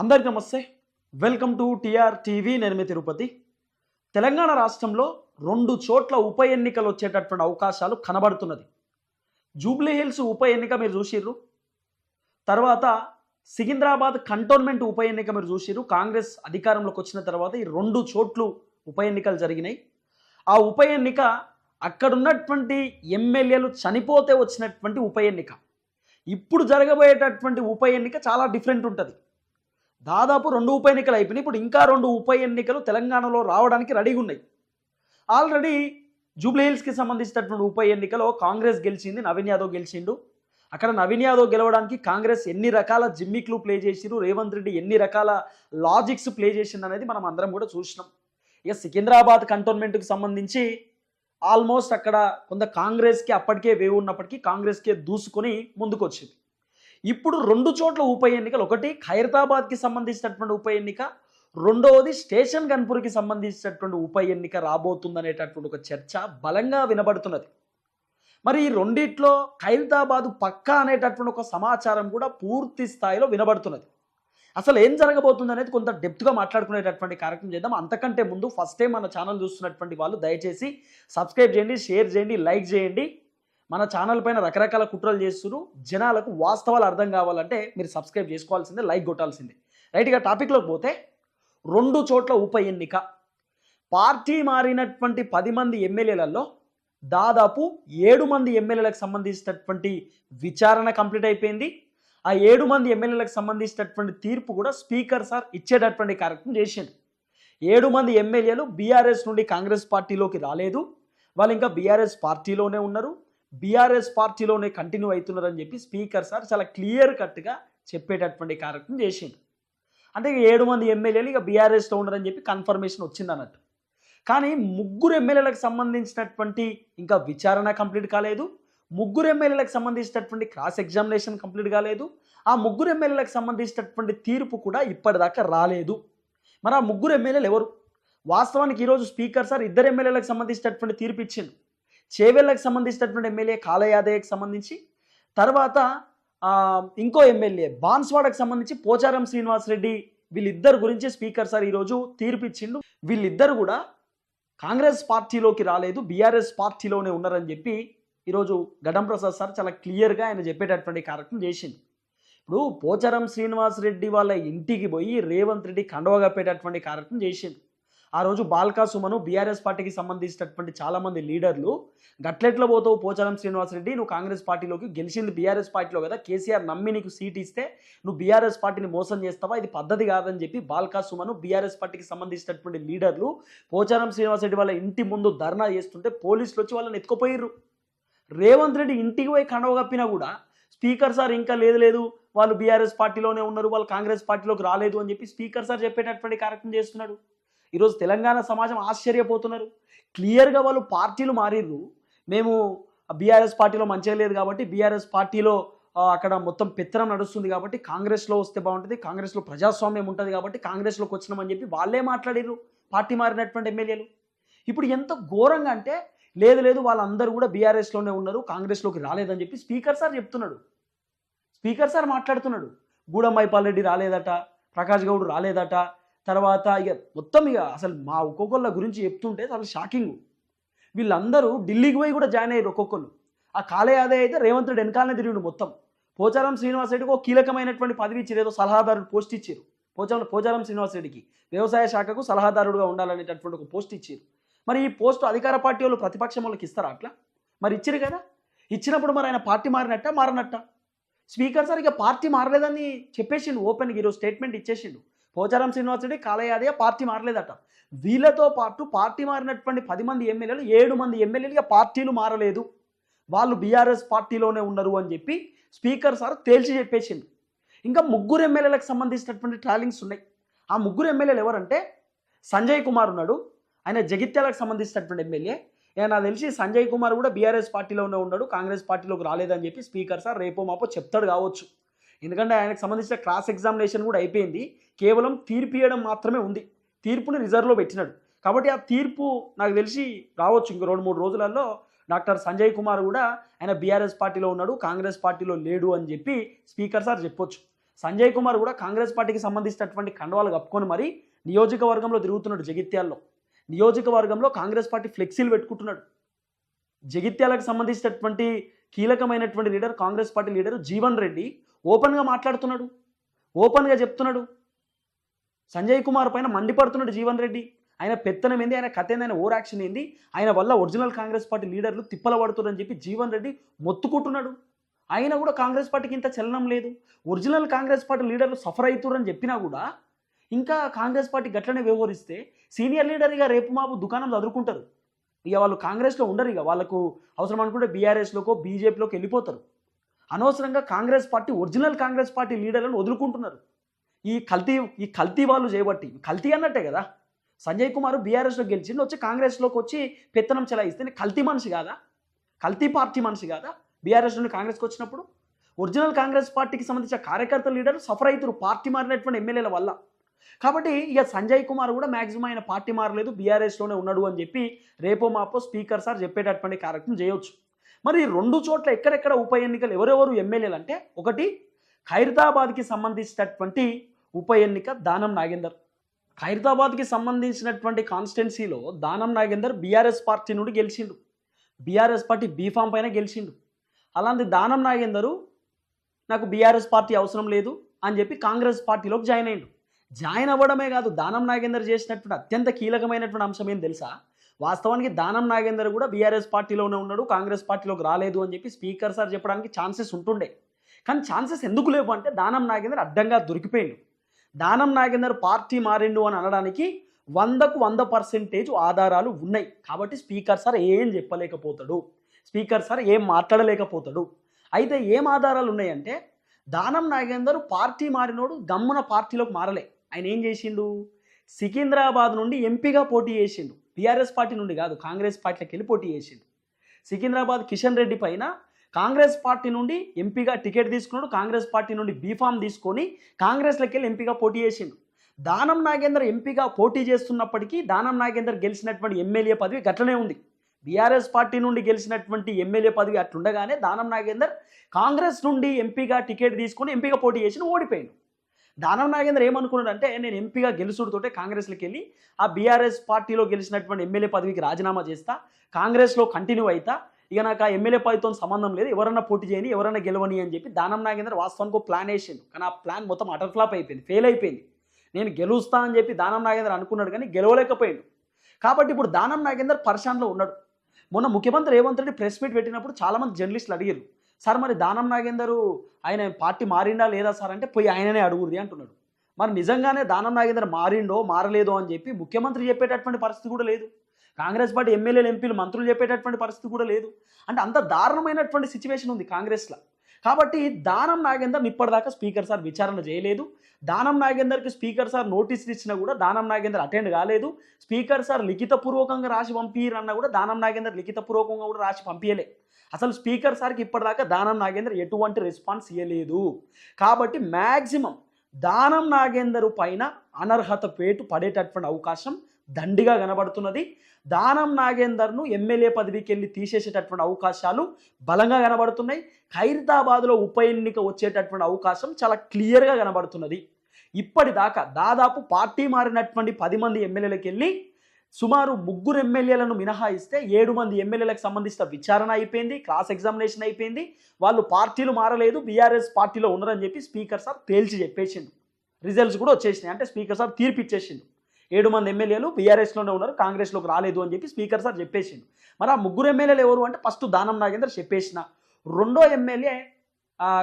అందరికి నమస్తే. Welcome to TR TV నేను మీ తిరుపతి. తెలంగాణ రాష్ట్రంలో రెండు చోట్ల ఉప ఎన్నికలు వచ్చేటటువంటి అవకాశాలు కనబడుతున్నది. జూబ్లీ హిల్స్ ఉప ఎన్నిక మీరు చూసిర్రు. తర్వాత సికింద్రాబాద్ కంటోన్మెంట్ ఉప ఎన్నిక మీరు చూసిర్రు. కాంగ్రెస్ అధికారంలోకి వచ్చిన తర్వాత ఈ రెండు చోట్లు ఉప ఎన్నికలు జరిగినాయి. ఆ ఉప ఎన్నిక అక్కడున్నటువంటి ఎమ్మెల్యేలు చనిపోతే వచ్చినటువంటి ఉప ఎన్నిక. ఇప్పుడు జరగబోయేటటువంటి ఉప ఎన్నిక చాలా డిఫరెంట్ ఉంటుంది. దాదాపు రెండు ఉప ఎన్నికలు అయిపోయినాయి. ఇప్పుడు ఇంకా రెండు ఉప ఎన్నికలు తెలంగాణలో రావడానికి రెడీగా ఉన్నాయి. ఆల్రెడీ జూబ్లీ హిల్స్కి సంబంధించినటువంటి ఉప ఎన్నికలో కాంగ్రెస్ గెలిచింది నవీన్ యాదవ్ గెలిచిండు. అక్కడ నవీన్ యాదవ్ గెలవడానికి కాంగ్రెస్ ఎన్ని రకాల జిమ్మిక్లు ప్లే చేసిరు రేవంత్ రెడ్డి ఎన్ని రకాల లాజిక్స్ ప్లే చేసిండు అనేది మనం అందరం కూడా చూసినాం. ఇక సికింద్రాబాద్ కంటోన్మెంట్కి సంబంధించి ఆల్మోస్ట్ అక్కడ కొంత కాంగ్రెస్కి అప్పటికే వేవ్ ఉన్నప్పటికీ కాంగ్రెస్కే దూసుకొని ముందుకొచ్చింది. ఇప్పుడు రెండు చోట్ల ఉప ఎన్నికలు. ఒకటి ఖైరతాబాద్కి సంబంధించినటువంటి ఉప ఎన్నిక రెండవది స్టేషన్ గన్పూర్కి సంబంధించినటువంటి ఉప ఎన్నిక రాబోతుందనేటటువంటి ఒక చర్చ బలంగా వినబడుతున్నది. మరి ఈ రెండిట్లో ఖైరతాబాదు పక్కా అనేటటువంటి ఒక సమాచారం కూడా పూర్తి స్థాయిలో వినబడుతున్నది. అసలు ఏం జరగబోతుంది అనేది కొంత డెప్త్గా మాట్లాడుకునేటటువంటి కార్యక్రమం చేద్దాం. అంతకంటే ముందు ఫస్ట్ టైం మన ఛానల్ చూస్తున్నటువంటి వాళ్ళు దయచేసి సబ్స్క్రైబ్ చేయండి షేర్ చేయండి లైక్ చేయండి. మన ఛానల్ పైన రకరకాల కుట్రలు చేస్తున్నారు. జనాలకు వాస్తవాలు అర్థం కావాలంటే మీరు సబ్స్క్రైబ్ చేసుకోవాల్సిందే లైక్ కొట్టాల్సిందే. రైట్గా టాపిక్లోకి పోతే రెండు చోట్ల ఉప ఎన్నిక. పార్టీ మారినటువంటి పది మంది ఎమ్మెల్యేలలో దాదాపు ఏడు మంది ఎమ్మెల్యేలకు సంబంధించినటువంటి విచారణ కంప్లీట్ అయిపోయింది. ఆ ఏడు మంది ఎమ్మెల్యేలకు సంబంధించినటువంటి తీర్పు కూడా స్పీకర్ సార్ ఇచ్చేటటువంటి కార్యక్రమం చేసిండు. ఏడు మంది ఎమ్మెల్యేలు బీఆర్ఎస్ నుండి కాంగ్రెస్ పార్టీలోకి రాలేదు. వాళ్ళు ఇంకా బీఆర్ఎస్ పార్టీలోనే ఉన్నారు. బీఆర్ఎస్ పార్టీలోనే కంటిన్యూ అవుతున్నారని చెప్పి స్పీకర్ సార్ చాలా క్లియర్ కట్గా చెప్పేటటువంటి కార్యక్రమం చేసిండు. అంటే ఇక ఏడు మంది ఎమ్మెల్యేలు ఇక బీఆర్ఎస్లో ఉన్నారని చెప్పి కన్ఫర్మేషన్ వచ్చింది అన్నట్టు. కానీ ముగ్గురు ఎమ్మెల్యేలకు సంబంధించినటువంటి ఇంకా విచారణ కంప్లీట్ కాలేదు. ముగ్గురు ఎమ్మెల్యేలకు సంబంధించినటువంటి క్రాస్ ఎగ్జామినేషన్ కంప్లీట్ కాలేదు. ఆ ముగ్గురు ఎమ్మెల్యేలకు సంబంధించినటువంటి తీర్పు కూడా ఇప్పటిదాకా రాలేదు. మరి ఆ ముగ్గురు ఎమ్మెల్యేలు ఎవరు? వాస్తవానికి ఈరోజు స్పీకర్ సార్ ఇద్దరు ఎమ్మెల్యేలకు సంబంధించినటువంటి తీర్పు ఇచ్చింది చేవెళ్ళకు సంబంధించినటువంటి ఎమ్మెల్యే కాలయాదయ్యకు సంబంధించి తర్వాత ఇంకో ఎమ్మెల్యే బాన్స్వాడకు సంబంధించి పోచారం శ్రీనివాసరెడ్డి వీళ్ళిద్దరు గురించి స్పీకర్ సార్ ఈరోజు తీర్పు ఇచ్చిండు వీళ్ళిద్దరు కూడా కాంగ్రెస్ పార్టీలోకి రాలేదు బీఆర్ఎస్ పార్టీలోనే ఉన్నారని చెప్పి ఈరోజు గడం ప్రసాద్ సార్ చాలా క్లియర్గా ఆయన చెప్పేటటువంటి కార్యక్రమం చేసింది ఇప్పుడు పోచారం శ్రీనివాస్ రెడ్డి వాళ్ళ ఇంటికి పోయి రేవంత్ రెడ్డి కండవ కప్పేటటువంటి కార్యక్రమం చేసింది ఆ రోజు బాల్కా సుమను బీఆర్ఎస్ పార్టీకి సంబంధించినటువంటి చాలామంది లీడర్లు గట్లెట్లో పోతావు పోచారం శ్రీనివాస్ రెడ్డి నువ్వు కాంగ్రెస్ పార్టీలోకి గెలిచింది బీఆర్ఎస్ పార్టీలో కదా కేసీఆర్ నమ్మి నీకు సీట్ ఇస్తే నువ్వు బీఆర్ఎస్ పార్టీని మోసం చేస్తావా? ఇది పద్ధతి కాదని చెప్పి బాల్కా సుమను బీఆర్ఎస్ పార్టీకి సంబంధించినటువంటి లీడర్లు పోచారం శ్రీనివాస్ రెడ్డి వాళ్ళ ఇంటి ముందు ధర్నా చేస్తుంటే పోలీసులు వచ్చి వాళ్ళని ఎత్తుకుపోయిర్రు. రేవంత్ రెడ్డి ఇంటికి పోయి కండవ కప్పినా కూడా స్పీకర్ సార్ ఇంకా లేదు లేదు వాళ్ళు బీఆర్ఎస్ పార్టీలోనే ఉన్నారు వాళ్ళు కాంగ్రెస్ పార్టీలోకి రాలేదు అని చెప్పి స్పీకర్ సార్ చెప్పేటటువంటి కార్యక్రమం చేస్తున్నాడు. ఈరోజు తెలంగాణ సమాజం ఆశ్చర్యపోతున్నారు. క్లియర్గా వాళ్ళు పార్టీలు మారిర్రు. మేము బీఆర్ఎస్ పార్టీలో మంచిగా లేదు కాబట్టి బీఆర్ఎస్ పార్టీలో అక్కడ మొత్తం పెత్తనం నడుస్తుంది కాబట్టి కాంగ్రెస్లో వస్తే బాగుంటుంది కాంగ్రెస్లో ప్రజాస్వామ్యం ఉంటుంది కాబట్టి కాంగ్రెస్లోకి వచ్చినామని చెప్పి వాళ్ళే మాట్లాడిర్రు పార్టీ మారినటువంటి ఎమ్మెల్యేలు. ఇప్పుడు ఎంత ఘోరంగా అంటే లేదు లేదు వాళ్ళందరూ కూడా బీఆర్ఎస్లోనే ఉన్నారు కాంగ్రెస్లోకి రాలేదని చెప్పి స్పీకర్ సార్ చెప్తున్నాడు. స్పీకర్ సార్ మాట్లాడుతున్నాడు. గూడమ్మైపాల్ రెడ్డి రాలేదట ప్రకాష్ గౌడ్ రాలేదట తర్వాత ఇక మొత్తం ఇక అసలు మా ఒక్కొక్కళ్ళ గురించి చెప్తుంటే అసలు షాకింగ్. వీళ్ళందరూ ఢిల్లీకి పోయి కూడా జాయిన్ అయ్యారు ఒక్కొక్కరు ఆ కాలే అయితే రేవంత్ రెడ్డి వెనకాలనే తిరిగిండు మొత్తం. పోచారం శ్రీనివాస్ రెడ్డికి ఒక కీలకమైనటువంటి పదవి ఇచ్చారు. ఏదో సలహాదారుడు పోస్ట్ ఇచ్చారు. పోచారం పోచారం శ్రీనివాస్ రెడ్డికి వ్యవసాయ శాఖకు సలహాదారుడుగా ఉండాలనేటటువంటి ఒక పోస్ట్ ఇచ్చారు. మరి ఈ పోస్ట్ అధికార పార్టీ వాళ్ళు ప్రతిపక్షం వాళ్ళకి ఇస్తారా అట్లా? మరి ఇచ్చారు కదా? ఇచ్చినప్పుడు మరి ఆయన పార్టీ మారినట్ట మారనట్ట? స్పీకర్ సార్ ఇక పార్టీ మారలేదని చెప్పేసిండు ఓపెన్గా ఈరోజు స్టేట్మెంట్ ఇచ్చేసిండు. పోచారం శ్రీనివాస్ రెడ్డి కాలయాదయ్య పార్టీ మారలేదట. వీళ్ళతో పాటు పార్టీ మారినటువంటి పది మంది ఎమ్మెల్యేలు ఏడు మంది ఎమ్మెల్యేలుగా పార్టీలు మారలేదు. వాళ్ళు బీఆర్ఎస్ పార్టీలోనే ఉన్నారు అని చెప్పి స్పీకర్ సార్ తేల్చి చెప్పేసిండు. ఇంకా ముగ్గురు ఎమ్మెల్యేలకు సంబంధించినటువంటి ట్రాలింగ్స్ ఉన్నాయి. ఆ ముగ్గురు ఎమ్మెల్యేలు ఎవరంటే సంజయ్ కుమార్ ఉన్నాడు. ఆయన జగిత్యాలకు సంబంధించినటువంటి ఎమ్మెల్యే. నాకు తెలిసి సంజయ్ కుమార్ కూడా బీఆర్ఎస్ పార్టీలోనే ఉన్నాడు కాంగ్రెస్ పార్టీలోకి రాలేదని చెప్పి స్పీకర్ సార్ రేపో మాపో చెప్తాడు కావచ్చు. ఎందుకంటే ఆయనకు సంబంధించిన క్రాస్ ఎగ్జామినేషన్ కూడా అయిపోయింది. కేవలం తీర్పు ఇవ్వడం మాత్రమే ఉంది. తీర్పుని రిజర్వ్లో పెట్టినాడు. కాబట్టి ఆ తీర్పు నాకు తెలిసి రావచ్చు ఇంకో రెండు మూడు రోజులలో. డాక్టర్ సంజయ్ కుమార్ కూడా ఆయన బీఆర్ఎస్ పార్టీలో ఉన్నాడు కాంగ్రెస్ పార్టీలో లేడు అని చెప్పి స్పీకర్ సార్ చెప్పొచ్చు. సంజయ్ కుమార్ కూడా కాంగ్రెస్ పార్టీకి సంబంధించినటువంటి కండవాలు కప్పుకొని మరి నియోజకవర్గంలో తిరుగుతున్నాడు జగిత్యాల్లో. నియోజకవర్గంలో కాంగ్రెస్ పార్టీ ఫ్లెక్సీలు పెట్టుకుంటున్నాడు. జగిత్యాలకు సంబంధించినటువంటి కీలకమైనటువంటి leader Congress party leader Jeevan Reddy ఓపెన్గా మాట్లాడుతున్నాడు. ఓపెన్గా చెప్తున్నాడు. సంజయ్ కుమార్ పైన మండిపడుతున్నాడు జీవన్ రెడ్డి. ఆయన పెత్తనం ఏంది ఆయన కథ ఏంది ఆయన ఓవర్ యాక్షన్ ఏంది ఆయన వల్ల ఒరిజినల్ కాంగ్రెస్ పార్టీ లీడర్లు తిప్పల పడుతున్నారని చెప్పి జీవన్ రెడ్డి మొత్తుకుంటున్నాడు. ఆయన కూడా కాంగ్రెస్ పార్టీకి ఇంత చలనం లేదు. ఒరిజినల్ కాంగ్రెస్ పార్టీ లీడర్లు సఫర్ అవుతున్నారని చెప్పినా కూడా ఇంకా కాంగ్రెస్ పార్టీ గట్లనే వ్యవహరిస్తే సీనియర్ లీడర్ ఇక రేపు మాపు దుకాణం చదువుకుంటారు ఇక వాళ్ళు కాంగ్రెస్లో ఉండరు ఇక. వాళ్ళకు అవసరం అనుకుంటే బీఆర్ఎస్లోకో బీజేపీలోకి వెళ్ళిపోతారు. అనవసరంగా Congress party original Congress party లీడర్లను వదులుకుంటున్నారు. ఈ కల్తీ ఈ కల్తీ వాళ్ళు చేయబట్టి కల్తీ అన్నట్టే కదా. సంజయ్ కుమార్ బీఆర్ఎస్లో గెలిచిండు వచ్చి కాంగ్రెస్లోకి వచ్చి పెత్తనం చెలాయిస్తే కల్తీ మనిషి కాదా? కల్తీ పార్టీ మనిషి కాదా? బీఆర్ఎస్ నుండి కాంగ్రెస్కి వచ్చినప్పుడు? ఒరిజినల్ కాంగ్రెస్ పార్టీకి సంబంధించిన కార్యకర్త లీడర్ సఫర్ అవుతారు పార్టీ మారినటువంటి ఎమ్మెల్యేల వల్ల. కాబట్టి ఇక సంజయ్ కుమార్ కూడా మ్యాక్సిమం ఆయన పార్టీ మారలేదు బీఆర్ఎస్లోనే ఉన్నాడు అని చెప్పి రేపో మాపో స్పీకర్ సార్ చెప్పేటటువంటి కార్యక్రమం చేయొచ్చు. మరి రెండు చోట్ల ఎక్కడెక్కడ ఉప ఎన్నికలు ఎవరెవరు ఎమ్మెల్యేలు అంటే ఒకటి ఖైరతాబాద్కి సంబంధించినటువంటి ఉప ఎన్నిక దానం నాగేందర్. ఖైరతాబాద్కి సంబంధించినటువంటి కాన్స్టిట్యున్సీలో దానం నాగేందర్ బీఆర్ఎస్ పార్టీ నుండి గెలిచిండు. బీఆర్ఎస్ పార్టీ బీఫామ్ పైన గెలిచిండు. అలాంటి దానం నాగేందరు నాకు బీఆర్ఎస్ పార్టీ అవసరం లేదు అని చెప్పి కాంగ్రెస్ పార్టీలోకి జాయిన్ అయ్యిండు. జాయిన్ అవ్వడమే కాదు దానం నాగేందర్ చేసినటువంటి అత్యంత కీలకమైనటువంటి అంశం ఏం తెలుసా? వాస్తవానికి దానం నాగేందర్ కూడా బీఆర్ఎస్ పార్టీలోనే ఉన్నాడు కాంగ్రెస్ పార్టీలోకి రాలేదు అని చెప్పి స్పీకర్ సార్ చెప్పడానికి ఛాన్సెస్ ఉంటుండే. కానీ ఛాన్సెస్ ఎందుకు లేవు అంటే దానం నాగేందర్ అడ్డంగా దొరికిపోయిండు. దానం నాగేందర్ పార్టీ మారిండు అని అనడానికి వందకు వంద పర్సెంటేజ్ ఆధారాలు ఉన్నాయి. కాబట్టి స్పీకర్ సార్ ఏం చెప్పలేకపోతాడు. స్పీకర్ సార్ ఏం మాట్లాడలేకపోతాడు. అయితే ఏం ఆధారాలు ఉన్నాయంటే దానం నాగేందర్ పార్టీ మారినోడు దమ్మున పార్టీలోకి మారలే. ఆయన ఏం చేసిండు? సికింద్రాబాద్ నుండి ఎంపీగా పోటీ చేసిండు. టీఆర్ఎస్ పార్టీ నుండి కాదు కాంగ్రెస్ పార్టీలోకి వెళ్ళి పోటీ చేసిండు. సికింద్రాబాద్ కిషన్ రెడ్డి పైన కాంగ్రెస్ పార్టీ నుండి ఎంపీగా టికెట్ తీసుకున్నాడు కాంగ్రెస్ పార్టీ నుండి బీఫామ్ తీసుకొని కాంగ్రెస్లోకి వెళ్ళి ఎంపీగా పోటీ చేసిండు. దానం నాగేందర్ ఎంపీగా పోటీ చేస్తున్నప్పటికీ దానం నాగేందర్ గెలిచినటువంటి ఎమ్మెల్యే పదవి గట్లనే ఉంది. బీఆర్ఎస్ పార్టీ నుండి గెలిచినటువంటి ఎమ్మెల్యే పదవి అట్లుండగానే దానం నాగేందర్ కాంగ్రెస్ నుండి ఎంపీగా టికెట్ తీసుకొని ఎంపీగా పోటీ చేసి ఓడిపోయాడు. దానం నాగేంద్ర ఏమనుకున్నాడు అంటే నేను ఎంపీగా గెలుచుడుతోటే కాంగ్రెస్లోకి వెళ్ళి ఆ బీఆర్ఎస్ పార్టీలో గెలిచినటువంటి ఎమ్మెల్యే పదవికి రాజీనామా చేస్తా కాంగ్రెస్లో కంటిన్యూ అవుతా ఇక నాకు ఆ ఎమ్మెల్యే పదవితో సంబంధం లేదు ఎవరన్నా పోటీ చేయని ఎవరన్నా గెలవని అని చెప్పి దానం నాగేంద్ర వాస్తవానికి ఒక ప్లాన్ వేసిండు. కానీ ఆ ప్లాన్ మొత్తం అటర్ఫ్లాప్ అయిపోయింది ఫెయిల్ అయిపోయింది. నేను గెలుస్తా అని చెప్పి దానం నాగేంద్ర అనుకున్నాడు కానీ గెలవలేకపోయాడు. కాబట్టి ఇప్పుడు దానం నాగేందర్ పర్షాన్లో ఉన్నాడు. మొన్న ముఖ్యమంత్రి రేవంత్ రెడ్డి ప్రెస్ మీట్ పెట్టినప్పుడు చాలామంది జర్నలిస్టులు అడిగారు సార్ మరి దానం నాగేందరు ఆయన పార్టీ మారిండా లేదా సార్? అంటే పోయి ఆయననే అడుగురి అంటున్నాడు. మరి నిజంగానే దానం నాగేందర్ మారిండో మారలేదో? అని చెప్పి ముఖ్యమంత్రి చెప్పేటటువంటి పరిస్థితి కూడా లేదు. కాంగ్రెస్ పార్టీ ఎమ్మెల్యేలు ఎంపీలు మంత్రులు చెప్పేటటువంటి పరిస్థితి కూడా లేదు. అంటే అంత దారుణమైనటువంటి సిచ్యువేషన్ ఉంది కాంగ్రెస్లో. కాబట్టి దానం నాగేందర్ ఇప్పటిదాకా స్పీకర్ సార్ విచారణ చేయలేదు. దానం నాగేందర్కి స్పీకర్ సార్ నోటీసులు ఇచ్చినా కూడా దానం నాగేందర్ అటెండ్ కాలేదు. స్పీకర్ సార్ లిఖితపూర్వకంగా రాసి పంపిరన్నా కూడా దానం నాగేందర్ లిఖితపూర్వకంగా కూడా రాసి పంపించలే అసలు స్పీకర్ సార్కి ఇప్పటిదాకా దానం నాగేందర్ ఎటువంటి రెస్పాన్స్ ఇవ్వలేదు కాబట్టి మ్యాక్సిమం దానం నాగేందర్ పైన అనర్హత పేటు పడేటటువంటి అవకాశం దండిగా కనబడుతున్నది. దానం నాగేందర్ను ఎమ్మెల్యే పదవికి వెళ్ళి తీసేసేటటువంటి అవకాశాలు బలంగా కనబడుతున్నాయి. ఖైరతాబాద్లో ఉప ఎన్నిక వచ్చేటటువంటి అవకాశం చాలా క్లియర్గా కనబడుతున్నది. ఇప్పటిదాకా దాదాపు పార్టీ మారినటువంటి పది మంది ఎమ్మెల్యేలకు వెళ్ళి సుమారు ముగ్గురు ఎమ్మెల్యేలను మినహాయిస్తే ఏడు మంది ఎమ్మెల్యేలకు సంబంధించిన విచారణ అయిపోయింది క్రాస్ ఎగ్జామినేషన్ అయిపోయింది. వాళ్ళు పార్టీలు మారలేదు బీఆర్ఎస్ పార్టీలో ఉన్నారని చెప్పి స్పీకర్ సార్ తేల్చి చెప్పేసిండు. రిజల్ట్స్ కూడా వచ్చేసినాయి. అంటే స్పీకర్ సార్ తీర్పు ఇచ్చేసిండు. ఏడు మంది ఎమ్మెల్యేలు బీఆర్ఎస్లోనే ఉన్నారు కాంగ్రెస్లోకి రాలేదు అని చెప్పి స్పీకర్ సార్ చెప్పేసిండు. మరి ఆ ముగ్గురు ఎమ్మెల్యేలు ఎవరు అంటే ఫస్ట్ దానం నాగేంద్ర చెప్పేసిన. రెండో ఎమ్మెల్యే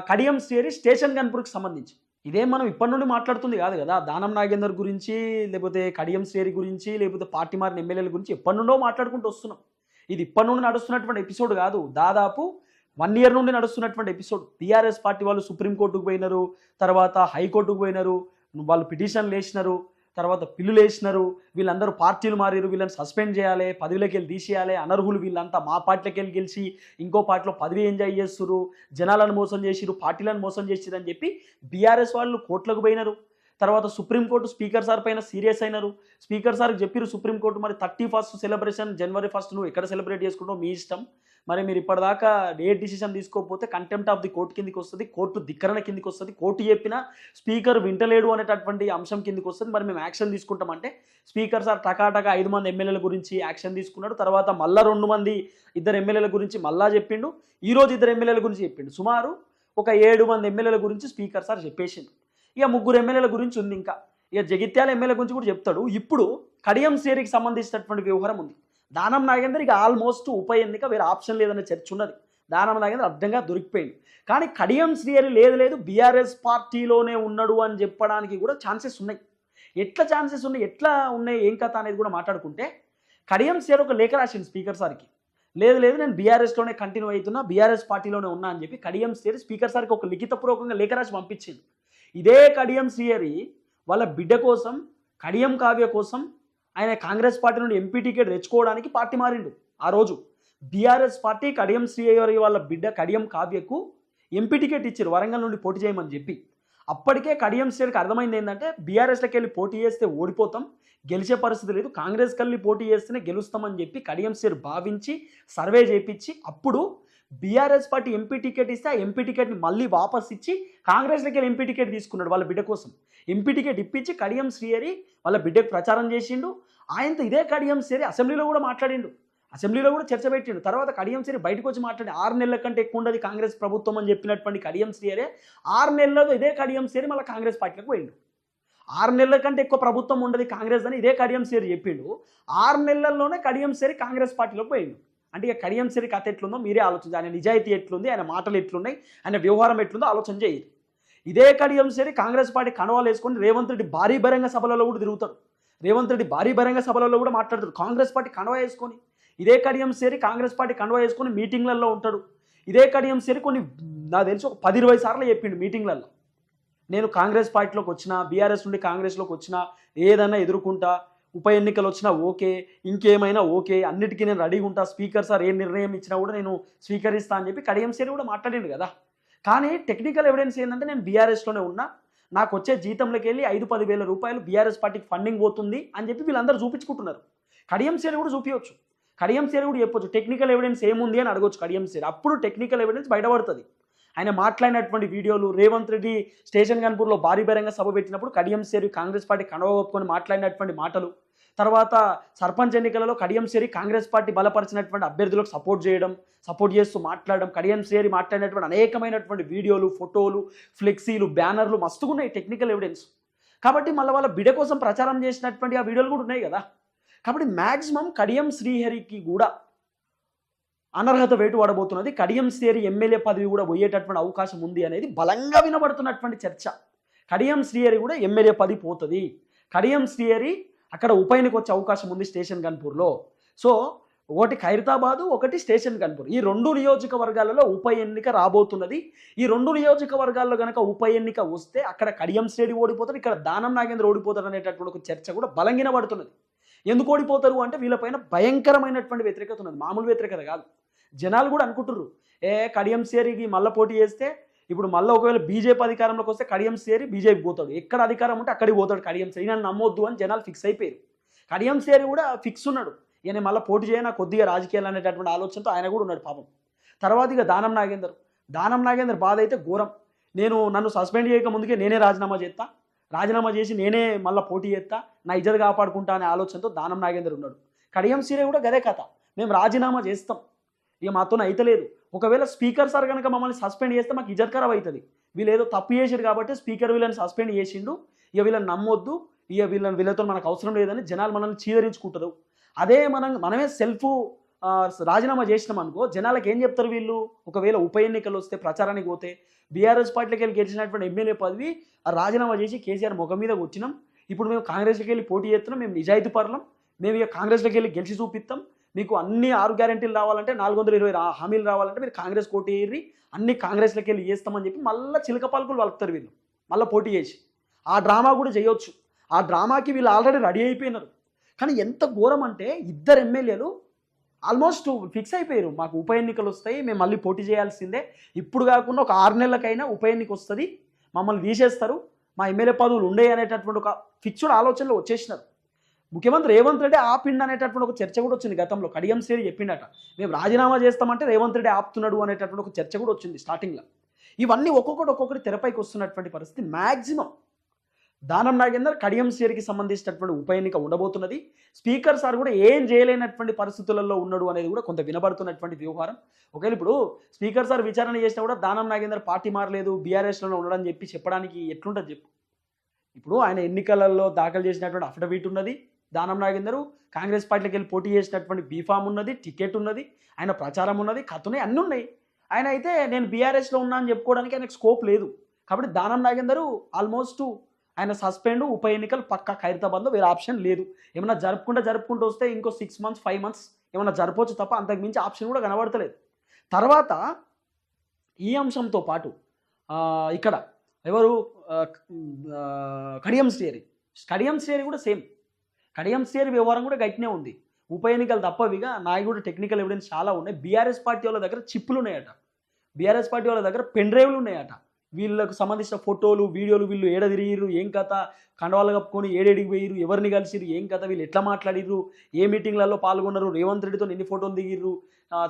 కడియం సేరి స్టేషన్ గన్పూర్కి సంబంధించి. ఇదే మనం ఇప్పటి నుండి మాట్లాడుతుంది కాదు కదా. దానం నాగేందర్ గురించి లేకపోతే కడియం శ్రేరి గురించి లేకపోతే పార్టీ మారిన ఎమ్మెల్యేల గురించి ఎప్పటి నుండో మాట్లాడుకుంటూ వస్తున్నాం. ఇది ఇప్పటి నుండి నడుస్తున్నటువంటి ఎపిసోడ్ కాదు. దాదాపు వన్ ఇయర్ నుండి నడుస్తున్నటువంటి ఎపిసోడ్. టీఆర్ఎస్ పార్టీ వాళ్ళు సుప్రీంకోర్టుకు పోయినారు తర్వాత హైకోర్టుకు పోయినారు వాళ్ళు పిటిషన్లు వేసినారు. తర్వాత పిల్లులు వేసినారు వీళ్ళందరూ పార్టీలు మారారు వీళ్ళని సస్పెండ్ చేయాలి పదవిలోకి వెళ్ళి తీసేయాలి అనర్హులు వీళ్ళంతా మా పార్టీలోకి వెళ్ళి గెలిచి ఇంకో పార్టీలో పదవి ఎంజాయ్ చేస్తున్నారు జనాలను మోసం చేసిరు పార్టీలను మోసం చేసిరు అని చెప్పి బీఆర్ఎస్ వాళ్ళు కోట్లకు పోయినారు. తర్వాత సుప్రీంకోర్టు స్పీకర్ సార్ పైన సీరియస్ అయినారు. స్పీకర్ సార్కి చెప్పారు సుప్రీంకోర్టు మరి thirty first celebration January first నువ్వు ఎక్కడ సెలబ్రేట్ చేసుకుంటావు మీ ఇష్టం. మరి మీరు ఇప్పటిదాకా ఏ డిసిషన్ తీసుకోకపోతే కంటెంప్ట్ ఆఫ్ ది కోర్టు కిందికి వస్తుంది కోర్టు ధిక్కరణ కిందికి వస్తుంది. కోర్టు చెప్పిన స్పీకర్ వింటలేడు అనేటటువంటి అంశం కిందికి వస్తుంది. మరి మేము యాక్షన్ తీసుకుంటామంటే స్పీకర్ సార్ టకాటక ఐదు మంది ఎమ్మెల్యేల గురించి యాక్షన్ తీసుకున్నాడు. తర్వాత మళ్ళా రెండు మంది ఇద్దరు ఎమ్మెల్యేల గురించి మళ్ళా చెప్పిండు. ఈరోజు ఇద్దరు ఎమ్మెల్యేల గురించి చెప్పిండు. సుమారు ఒక ఏడు మంది ఎమ్మెల్యేల గురించి స్పీకర్ సార్ చెప్పేసిండు. ఇక ముగ్గురు ఎమ్మెల్యేల గురించి ఉంది ఇంకా. ఇక జగిత్యాల ఎమ్మెల్యే గురించి కూడా చెప్తాడు. ఇప్పుడు కడియం సేరికి సంబంధించినటువంటి వ్యవహారం ఉంది. దానం నాగేందర్ ఇక ఆల్మోస్ట్ ఉప ఎన్నిక వేరే ఆప్షన్ లేదనే చర్చ ఉన్నది. దానం నాగేందర్ అర్థంగా దొరికిపోయింది కానీ కడియం శ్రీహరి లేదు లేదు బీఆర్ఎస్ పార్టీలోనే ఉన్నాడు అని చెప్పడానికి కూడా ఛాన్సెస్ ఉన్నాయి. ఎట్లా ఛాన్సెస్ ఉన్నాయి ఎట్లా ఉన్నాయి ఏం కథ అనేది కూడా మాట్లాడుకుంటే కడియం శ్రీహరి ఒక లేఖ రాసింది స్పీకర్ సార్కి. లేదు లేదు నేను బీఆర్ఎస్లోనే కంటిన్యూ అవుతున్నా బీఆర్ఎస్ పార్టీలోనే ఉన్నా అని చెప్పి కడియం శ్రీహరి స్పీకర్ సార్కి ఒక లిఖితపూర్వకంగా లేఖ రాసి పంపించింది ఇదే కడియం శ్రీహరి వాళ్ళ బిడ్డ కోసం కడియం కావ్య కోసం ఆయన కాంగ్రెస్ పార్టీ నుండి ఎంపీ టికెట్ తెచ్చుకోవడానికి పార్టీ మారిండు ఆ రోజు. బీఆర్ఎస్ పార్టీ కడియం శ్రీహరి వాళ్ళ బిడ్డ కడియం కావ్యకు ఎంపీ టికెట్ ఇచ్చారు వరంగల్ నుండి పోటీ చేయమని చెప్పి. అప్పటికే కడియం శ్రీహరికి అర్థమైంది ఏంటంటే బీఆర్ఎస్లోకి వెళ్ళి పోటీ చేస్తే ఓడిపోతాం గెలిచే పరిస్థితి లేదు కాంగ్రెస్ వెళ్ళి పోటీ చేస్తేనే గెలుస్తామని చెప్పి కడియం శ్రీహరి భావించి సర్వే చేయించి అప్పుడు బీఆర్ఎస్ పార్టీ ఎంపీ టికెట్ ఇస్తే ఆ ఎంపీ టికెట్ని మళ్ళీ వాపస్ ఇచ్చి కాంగ్రెస్లోకి వెళ్ళి ఎంపీ టికెట్ తీసుకున్నాడు వాళ్ళ బిడ్డ కోసం. ఎంపీ టికెట్ ఇప్పించి కడియం శ్రీహరి వాళ్ళ బిడ్డకు ప్రచారం చేసిండు. ఆయనతో ఇదే కడియం శ్రీహరి అసెంబ్లీలో కూడా మాట్లాడిండు. అసెంబ్లీలో కూడా చర్చ పెట్టిండు. తర్వాత కడియం శ్రీ బయటకు వచ్చి మాట్లాడి ఆరు నెలల కంటే ఎక్కువ ఉండదు కాంగ్రెస్ ప్రభుత్వం అని చెప్పినటువంటి కడియం శ్రీహరే ఆరు నెలల్లో ఇదే కడియం శ్రీ మళ్ళీ కాంగ్రెస్ పార్టీలకు పోయిండు. ఆరు నెలల కంటే ఎక్కువ ప్రభుత్వం ఉండదు కాంగ్రెస్ అని ఇదే కడియం శ్రీ చెప్పిండు. ఆరు నెలల్లోనే కడియం శ్రీ కాంగ్రెస్ పార్టీలోకి పోయిండు. అంటే ఇక కడియం శ్రీ కథ ఎట్లుందో మీరే ఆలోచించి ఆయన నిజాయితీ ఎట్లుంది? ఆయన మాటలు ఎట్లున్నాయి? ఆయన వ్యవహారం ఎట్లుందో ఆలోచన చేయండి ఇదే కడియం శ్రీ కాంగ్రెస్ పార్టీ కణవాలు వేసుకొని రేవంత్ రెడ్డి భారీ బహిరంగ సభలలో కూడా తిరుగుతాడు రేవంత్ రెడ్డి భారీ బహిరంగ సభలలో కూడా మాట్లాడతాడు కాంగ్రెస్ పార్టీ కణవ వేసుకొని ఇదే కడియం సేరి కాంగ్రెస్ పార్టీ కన్వా వేసుకొని మీటింగ్లలో ఉంటాడు. ఇదే కడియం సేరి కొన్ని నాకు తెలిసి ఒక పది ఇరవై సార్లు చెప్పిండు మీటింగ్లలో. నేను కాంగ్రెస్ పార్టీలోకి వచ్చిన బీఆర్ఎస్ నుండి కాంగ్రెస్లోకి వచ్చినా ఏదైనా ఎదుర్కొంటా ఉప ఎన్నికలు వచ్చినా ఓకే ఇంకేమైనా ఓకే అన్నిటికీ నేను రెడీగా ఉంటా స్పీకర్ సార్ ఏ నిర్ణయం ఇచ్చినా కూడా నేను స్వీకరిస్తా అని చెప్పి కడియం సేరి కూడా మాట్లాడిండు కదా. కానీ టెక్నికల్ ఎవిడెన్స్ ఏంటంటే నేను బీఆర్ఎస్లోనే ఉన్నా నాకు వచ్చే జీతంలోకి వెళ్ళి ఐదు పది వేల రూపాయలు బీఆర్ఎస్ పార్టీకి ఫండింగ్ పోతుంది అని చెప్పి వీళ్ళందరూ చూపించుకుంటున్నారు. కడియం సేరి కూడా చూపించవచ్చు. కడియం సేరి కూడా చెప్పొచ్చు టెక్నికల్ ఎవిడెన్స్ ఏముంది? అని అడగొచ్చు కడియం సేరి. అప్పుడు టెక్నికల్ ఎవిడెన్స్ బయటపడుతుంది. ఆయన మాట్లాడినటువంటి వీడియోలు రేవంత్ రెడ్డి స్టేషన్ గన్పూర్లో భారీ బహిరంగ సభ పెట్టినప్పుడు కడియం సేరి కాంగ్రెస్ పార్టీ కనవగొప్పుకొని మాట్లాడినటువంటి మాటలు తర్వాత సర్పంచ్ ఎన్నికలలో కడియం సేరి కాంగ్రెస్ పార్టీ బలపరిచినటువంటి అభ్యర్థులకు సపోర్ట్ చేయడం సపోర్ట్ చేస్తూ మాట్లాడడం కడియం సేరి మాట్లాడినటువంటి అనేకమైనటువంటి వీడియోలు ఫోటోలు ఫ్లెక్సీలు బ్యానర్లు మస్తుగున్నాయి టెక్నికల్ ఎవిడెన్స్ కాబట్టి మళ్ళీ వాళ్ళ బిడ కోసం ప్రచారం చేసినటువంటి ఆ వీడియోలు కూడా ఉన్నాయి కదా. కాబట్టి మ్యాక్సిమం కడియం శ్రీహరికి కూడా అనర్హత వేటు పడబోతున్నది కడియం శ్రీహరి ఎమ్మెల్యే పదవి కూడా పోయేటటువంటి అవకాశం ఉంది అనేది బలంగా వినబడుతున్నటువంటి చర్చ. కడియం శ్రీహరి కూడా ఎమ్మెల్యే పది పోతుంది. కడియం శ్రీహరి అక్కడ ఉప ఎన్నిక వచ్చే అవకాశం ఉంది స్టేషన్ గన్పూర్లో. సో ఒకటి ఖైరతాబాదు ఒకటి స్టేషన్ గన్పూర్. ఈ రెండు నియోజకవర్గాలలో ఉప ఎన్నిక రాబోతున్నది. ఈ రెండు నియోజకవర్గాల్లో కనుక ఉప ఎన్నిక వస్తే అక్కడ కడియం శ్రేణి ఓడిపోతారు ఇక్కడ దానం నాగేంద్ర ఓడిపోతారు అనేటటువంటి ఒక చర్చ కూడా బలంగిన పడుతున్నది ఎందుకు ఓడిపోతారు అంటే వీళ్ళపైన భయంకరమైనటువంటి వ్యతిరేకత ఉన్నది. మామూలు వ్యతిరేకత కాదు. జనాలు కూడా అనుకుంటుర్రు ఏ కడియం సేరికి మళ్ళీ పోటీ చేస్తే ఇప్పుడు మళ్ళీ ఒకవేళ బీజేపీ అధికారంలోకి వస్తే కడియం సేరి బీజేపీ పోతాడు. ఎక్కడ అధికారం ఉంటే అక్కడికి పోతాడు కడియం సేరి. నన్ను నమ్మొద్దు అని జనాలు ఫిక్స్ అయిపోయారు. కడియం సేరి కూడా ఫిక్స్ ఉన్నాడు. ఈయన మళ్ళీ పోటీ చేయనా? కొద్దిగా రాజకీయాలు అనేటటువంటి ఆలోచనతో ఆయన కూడా ఉన్నాడు పాపం. తర్వాత ఇక దానం నాగేందర్. దానం నాగేందర్ బాధ అయితే ఘోరం. నేను నన్ను సస్పెండ్ చేయక ముందుకే నేనే రాజీనామా చేస్తా. రాజీనామా చేసి నేనే మళ్ళీ పోటీ చేస్తా. నా ఇజ్జత్ కాపాడుకుంటా అనే ఆలోచనతో దానం నాగేందర్ ఉన్నాడు. కడియం సీరే కూడా గదే కథ. మేము రాజీనామా చేస్తాం. ఇక మాతో అయితలేదు. ఒకవేళ స్పీకర్ సార్ కనుక మమ్మల్ని సస్పెండ్ చేస్తే మాకు ఇజ్జత్ ఖరాబ్ అవుతుంది. వీళ్ళు ఏదో తప్పు చేసారు కాబట్టి స్పీకర్ వీళ్ళని సస్పెండ్ చేసిండు. ఇక వీళ్ళని నమ్మొద్దు. ఇక వీళ్ళని వీళ్ళతో మనకు అవసరం లేదని జనాలు మనల్ని చీదరించుకుంటారు. అదే మనం మనమే సెల్ఫ్ రాజీనామా చేసినాం అనుకో జనాలకు ఏం చెప్తారు వీళ్ళు? ఒకవేళ ఉప ఎన్నికలు వస్తే ప్రచారానికి పోతే బీఆర్ఎస్ పార్టీకి వెళ్ళి గెలిచినటువంటి ఎమ్మెల్యే పదవి రాజీనామా చేసి కేసీఆర్ ముఖం మీద వచ్చినాం ఇప్పుడు మేము కాంగ్రెస్లోకి వెళ్ళి పోటీ చేస్తున్నాం. మేము నిజాయితీ పరులం. మేము ఇక కాంగ్రెస్లోకి వెళ్ళి గెలిచి చూపిస్తాం. మీకు అన్ని ఆరు గ్యారెంటీలు రావాలంటే నాలుగు వందల ఇరవై హామీలు రావాలంటే మీరు కాంగ్రెస్ కోటి ఏరి అన్ని కాంగ్రెస్లకి వెళ్ళి వేస్తామని చెప్పి మళ్ళీ చిలక పాలకులు వలుపుతారు వీళ్ళు. మళ్ళీ పోటీ చేసి. ఆ డ్రామా కూడా చేయొచ్చు. ఆ డ్రామాకి వీళ్ళు ఆల్రెడీ రెడీ అయిపోయినారు. కానీ ఎంత ఘోరం అంటే ఇద్దరు ఎమ్మెల్యేలు ఆల్మోస్ట్ ఫిక్స్ అయిపోయారు. మాకు ఉప ఎన్నికలు వస్తాయి మేము మళ్ళీ పోటీ చేయాల్సిందే. ఇప్పుడు కాకుండా ఒక ఆరు నెలలకైనా ఉప ఎన్నిక వస్తుంది. మమ్మల్ని తీసేస్తారు. మా ఎమ్మెల్యే పదవులు ఉండే అనేటటువంటి ఒక ఫిక్స్డ్ ఆలోచనలు వచ్చేసినారు. ముఖ్యమంత్రి రేవంత్ రెడ్డి ఆపిండు అనేటటువంటి ఒక చర్చ కూడా వచ్చింది గతంలో. కడియం శ్రీ చెప్పిండట. మేము రాజీనామా చేస్తామంటే రేవంత్ రెడ్డి ఆపుతున్నాడు అనేటటువంటి ఒక చర్చ కూడా వచ్చింది స్టార్టింగ్లో. ఇవన్నీ ఒక్కొక్కటి ఒక్కొక్కటి తెరపైకి వస్తున్నటువంటి పరిస్థితి మ్యాక్సిమం దానం నాగేందర్ కడియం శ్రేణికి సంబంధించినటువంటి ఉప ఎన్నిక ఉండబోతున్నది. స్పీకర్ సార్ కూడా ఏం చేయలేనటువంటి పరిస్థితులలో ఉన్నాడు అనేది కూడా కొంత వినబడుతున్నటువంటి వ్యవహారం. ఒకవేళ ఇప్పుడు స్పీకర్ సార్ విచారణ చేసినా కూడా దానం నాగేందర్ పార్టీ మారలేదు బీఆర్ఎస్లో ఉండడం చెప్పి చెప్పడానికి ఎట్లుంటుంది చెప్పు. ఇప్పుడు ఆయన ఎన్నికలలో దాఖలు చేసినటువంటి అఫిడవిట్ ఉన్నది. దానం నాగేందరు కాంగ్రెస్ పార్టీకి వెళ్ళి పోటీ చేసినటువంటి బీఫామ్ ఉన్నది టికెట్ ఉన్నది ఆయన ప్రచారం ఉన్నది కథనే అన్నీ ఉన్నాయి. ఆయన అయితే నేను బీఆర్ఎస్లో ఉన్నా అని చెప్పుకోవడానికి ఆయనకు స్కోప్ లేదు. కాబట్టి దానం నాగేందరు ఆల్మోస్ట్ ఆయన సస్పెండ్ ఉప ఎన్నికలు పక్క ఖైరతాబాద్లో వేరే ఆప్షన్ లేదు. ఏమైనా జరుపుకుంటే జరుపుకుంటూ వస్తే ఇంకో సిక్స్ మంత్స్ ఫైవ్ మంత్స్ ఏమైనా జరపవచ్చు తప్ప అంతకు మించి ఆప్షన్ కూడా కనబడతలేదు. తర్వాత ఈ అంశంతో పాటు ఇక్కడ ఎవరు కడియం శ్రేరి కడియం శ్రేరి కూడా సేమ్ కడియం వ్యవహారం కూడా గట్టినే ఉంది. ఉప ఎన్నికలు తప్పవిగా నాయి కూడా టెక్నికల్ ఎవిడెన్స్ చాలా ఉన్నాయి. బీఆర్ఎస్ పార్టీ వాళ్ళ దగ్గర చిప్పులు ఉన్నాయట. బీఆర్ఎస్ పార్టీ వాళ్ళ దగ్గర పెన్ డ్రైవ్లు ఉన్నాయట. వీళ్ళకు సంబంధించిన ఫోటోలు వీడియోలు వీళ్ళు ఏడ ఏం కథ కండవాళ్ళు కప్పుకొని ఏడేడికి పోయిరు ఎవరిని కలిసిరు ఏం కథ వీళ్ళు ఎట్లా మాట్లాడిర్రు ఏ మీటింగ్లలో పాల్గొన్నారు రేవంత్ రెడ్డితో ఎన్ని ఫోటోలు దిగిర్రు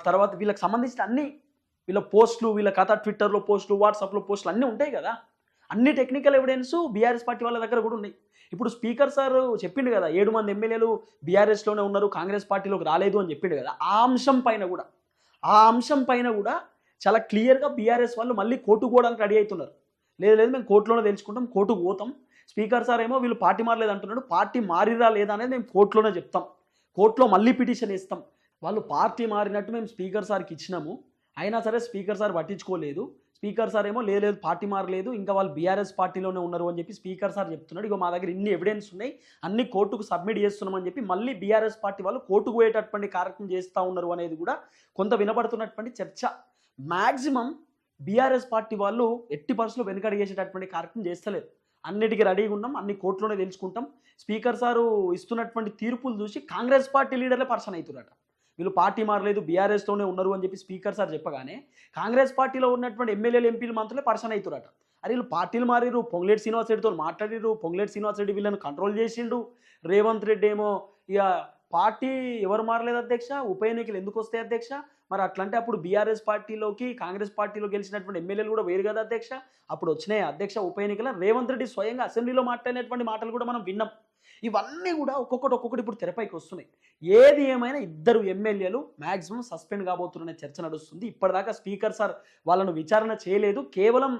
తర్వాత వీళ్ళకి సంబంధించిన అన్ని వీళ్ళ పోస్టులు వీళ్ళ కథ ట్విట్టర్లో పోస్టులు వాట్సాప్లో పోస్టులు అన్నీ ఉంటాయి కదా. అన్ని టెక్నికల్ ఎవిడెన్స్ బీఆర్ఎస్ పార్టీ వాళ్ళ దగ్గర కూడా ఉన్నాయి. ఇప్పుడు స్పీకర్ సార్ చెప్పిండు కదా ఏడు మంది ఎమ్మెల్యేలు బీఆర్ఎస్లోనే ఉన్నారు కాంగ్రెస్ పార్టీలోకి రాలేదు అని చెప్పిండు కదా ఆ అంశం పైన కూడా ఆ అంశం పైన కూడా చాలా క్లియర్గా బీఆర్ఎస్ వాళ్ళు మళ్ళీ కోర్టు పోవడానికి రెడీ అవుతున్నారు. లేదు లేదు మేము కోర్టులోనే తెలుసుకుంటాం కోర్టుకు పోతాం. స్పీకర్ సార్ ఏమో వీళ్ళు పార్టీ మారలేదు అంటున్నాడు పార్టీ మారిరా లేదా అనేది మేము కోర్టులోనే చెప్తాం. కోర్టులో మళ్ళీ పిటిషన్ ఇస్తాం వాళ్ళు పార్టీ మారినట్టు మేము స్పీకర్ సార్కి ఇచ్చినాము. అయినా సరే స్పీకర్ సార్ పట్టించుకోలేదు. స్పీకర్ సార్ ఏమో లేదు పార్టీ మారలేదు ఇంకా వాళ్ళు బీఆర్ఎస్ పార్టీలోనే ఉన్నారు అని చెప్పి స్పీకర్ సార్ చెప్తున్నాడు. ఇక మా దగ్గర ఇన్ని ఎవిడెన్స్ ఉన్నాయి అన్ని కోర్టుకు సబ్మిట్ చేస్తున్నామని చెప్పి మళ్ళీ బీఆర్ఎస్ పార్టీ వాళ్ళు కోర్టుకు పోయేటటువంటి కార్యక్రమం చేస్తూ ఉన్నారు అనేది కూడా కొంత వినబడుతున్నటువంటి చర్చ. మ్యాక్సిమం బీఆర్ఎస్ పార్టీ వాళ్ళు ఎట్టి పరిస్థితులు వెనుకడిగేసేటటువంటి కార్యక్రమం చేస్తలేదు. అన్నిటికీ రెడీగా ఉన్నాం అన్ని కోర్టులోనే తెలుసుకుంటాం. స్పీకర్ సారు ఇస్తున్నటువంటి తీర్పులు చూసి కాంగ్రెస్ పార్టీ లీడర్లే పర్సన్ అవుతున్నారట. వీళ్ళు పార్టీ మారలేదు బీఆర్ఎస్తోనే ఉన్నారు అని చెప్పి స్పీకర్ సార్ చెప్పగానే కాంగ్రెస్ పార్టీలో ఉన్నటువంటి ఎమ్మెల్యేలు ఎంపీలు మంత్రులే పర్సన్ అవుతారట అరే వీళ్ళు పార్టీలు మారిరు పొంగులేటి శ్రీనివాస్ రెడ్డితో మాట్లాడిరు పొంగులేటి శ్రీనివాస్ రెడ్డి వీళ్ళని కంట్రోల్ చేసిండు. రేవంత్ రెడ్డి ఏమో ఇక పార్టీ ఎవరు మారలేదు అధ్యక్ష ఉప ఎన్నికలు ఎందుకు వస్తాయి అధ్యక్ష? మరి అట్లంటే అప్పుడు బీఆర్ఎస్ పార్టీలోకి కాంగ్రెస్ పార్టీలో గెలిచినటువంటి ఎమ్మెల్యేలు కూడా వేరు కదా అధ్యక్ష? అప్పుడు వచ్చినాయి అధ్యక్ష ఉప ఎన్నికల రేవంత్ రెడ్డి స్వయంగా అసెంబ్లీలో మాట్లాడినటువంటి మాటలు కూడా మనం విన్నాం. ఇవన్నీ కూడా ఒక్కొక్కటి ఒక్కొక్కటి ఇప్పుడు తెరపైకి వస్తున్నాయి. ఏది ఏమైనా ఇద్దరు ఎమ్మెల్యేలు మ్యాక్సిమం సస్పెండ్ కాబోతున్న చర్చ నడుస్తుంది. ఇప్పటిదాకా స్పీకర్ సార్ వాళ్ళను విచారణ చేయలేదు. కేవలం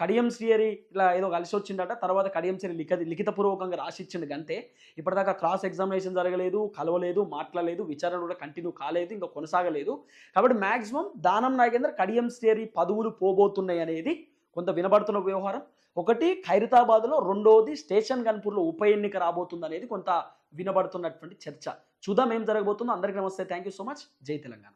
కడియం శ్రీహరి ఇలా ఏదో కలిసి వచ్చిందట తర్వాత కడియం శ్రీ లిఖిత లిఖితపూర్వకంగా రాసిచ్చింది అంతే ఇప్పటిదాకా క్రాస్ ఎగ్జామినేషన్ జరగలేదు కలవలేదు మాట్లాడలేదు విచారణ కూడా కంటిన్యూ కాలేదు ఇంకా కొనసాగలేదు. కాబట్టి మ్యాక్సిమం దానం నాగేంద్ర కడియం శ్రీహరి పదవులు పోబోతున్నాయి అనేది కొంత వినబడుతున్న వ్యవహారం. ఒకటి ఖైరతాబాద్లో రెండోది స్టేషన్ గన్పూర్లో ఉప ఎన్నిక రాబోతుంది అనేది కొంత వినబడుతున్నటువంటి చర్చ. చూద్దాం ఏం జరగబోతుందో. అందరికీ నమస్తే. థ్యాంక్ యూ సో మచ్ జై తెలంగాణ.